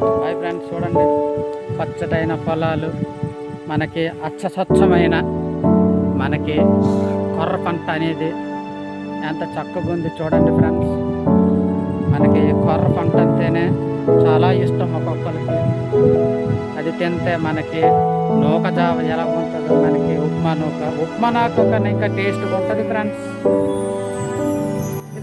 Hi friends చూడండి. పచ్చటైన పొలాలు మనకి అచ్చస్వచ్ఛమైన మనకి కొర్ర పంట అనేది ఎంత చక్కగా ఉంది చూడండి ఫ్రెండ్స్. మనకి కొర్ర పంట అంటేనే చాలా ఇష్టం ఒక్కొక్కరికి. అది తింటే మనకి నూక జావ ఎలా ఉంటుందో మనకి ఉప్మా నూక ఉప్మా నాకు ఇంకా టేస్ట్గా ఉంటుంది ఫ్రెండ్స్.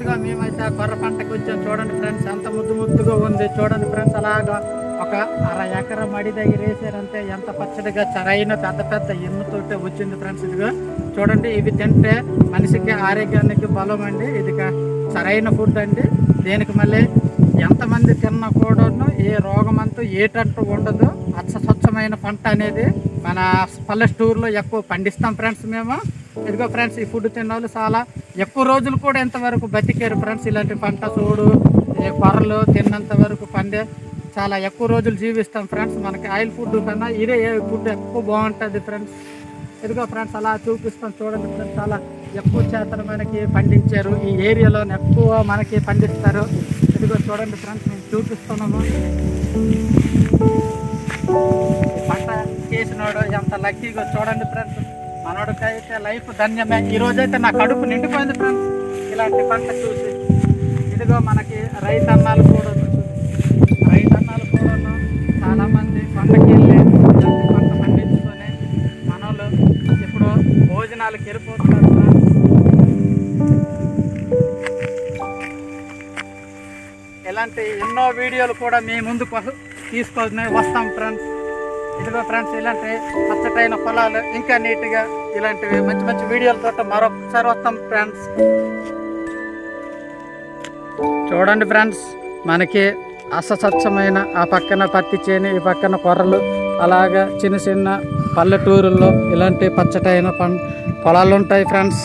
ఇదిగో మేమైతే కొర్ర పంటకు వచ్చాం. చూడండి ఫ్రెండ్స్ ఎంత ముద్దు ముద్దుగా ఉంది. చూడండి ఫ్రెండ్స్ అలాగా ఒక అర ఎకర మడి దగ్గర వేసారంటే ఎంత పచ్చడిగా చరైన పెద్ద పెద్ద ఎన్నుతోటే వచ్చింది ఫ్రెండ్స్. ఇదిగో చూడండి ఇవి తింటే మనిషికి ఆరోగ్యానికి బలం అండి. ఇదిగా సరైన ఫుడ్ అండి. దీనికి మళ్ళీ ఎంతమంది తిన్నా కూడాను ఏ రోగం అంతా ఏటంటూ ఉండదు. అచ్చ స్వచ్ఛమైన పంట అనేది మన పల్లెటూరులో ఎక్కువ పండిస్తాం ఫ్రెండ్స్ మేము. ఇదిగో ఫ్రెండ్స్ ఈ ఫుడ్ తిన్న వాళ్ళు చాలా ఎక్కువ రోజులు కూడా ఎంతవరకు బతికారు ఫ్రెండ్స్. ఇలాంటి పంట చూడు కొర్రలు తిన్నంత వరకు పండే చాలా ఎక్కువ రోజులు జీవిస్తాం ఫ్రెండ్స్. మనకి ఆయిల్ ఫుడ్ కన్నా ఇదే ఫుడ్ ఎక్కువ బాగుంటుంది ఫ్రెండ్స్. ఇదిగో ఫ్రెండ్స్ అలా చూపిస్తాం చూడండి ఫ్రెండ్స్ చాలా ఎక్కువ చేతను మనకి పండించారు. ఈ ఏరియాలో ఎక్కువ మనకి పండిస్తారు. ఇదిగో చూడండి ఫ్రెండ్స్ మేము చూపిస్తున్నాము. పంట చేసినాడు ఎంత లక్కీగా చూడండి ఫ్రెండ్స్. మనోడికైతే లైఫ్ ధన్యమే ఈ రోజైతే నా కడుపు నిండిపోయింది ఫ్రెండ్స్ ఇలాంటి పంట చూసి. ఇదిగో మనకి రైతన్నాలు కూడా రైతన్నాలు కూడా చాలామంది పంటకి వెళ్ళి పంట పండించుకొని మనోళ్ళు ఇప్పుడు భోజనాలకు వెళ్ళిపోతున్నారు ఇలాంటి ఎన్నో వీడియోలు కూడా మీ ముందుకు తీసుకొని వస్తాం ఫ్రెండ్స్ ఇదిగో ఫ్రెండ్స్ ఇలాంటి పచ్చటైన పొలాలు ఇంకా నీట్గా ఇలాంటివి మంచి మంచి వీడియోలతో మరొకసారి వస్తాం ఫ్రెండ్స్ చూడండి ఫ్రెండ్స్ మనకి అసస్వచ్ఛమైన ఆ పక్కన పత్తి చేని ఈ పక్కన కొర్రలు అలాగా చిన్న చిన్న పల్లెటూరుల్లో ఇలాంటి పచ్చటైన పం పొలాలు ఉంటాయి ఫ్రెండ్స్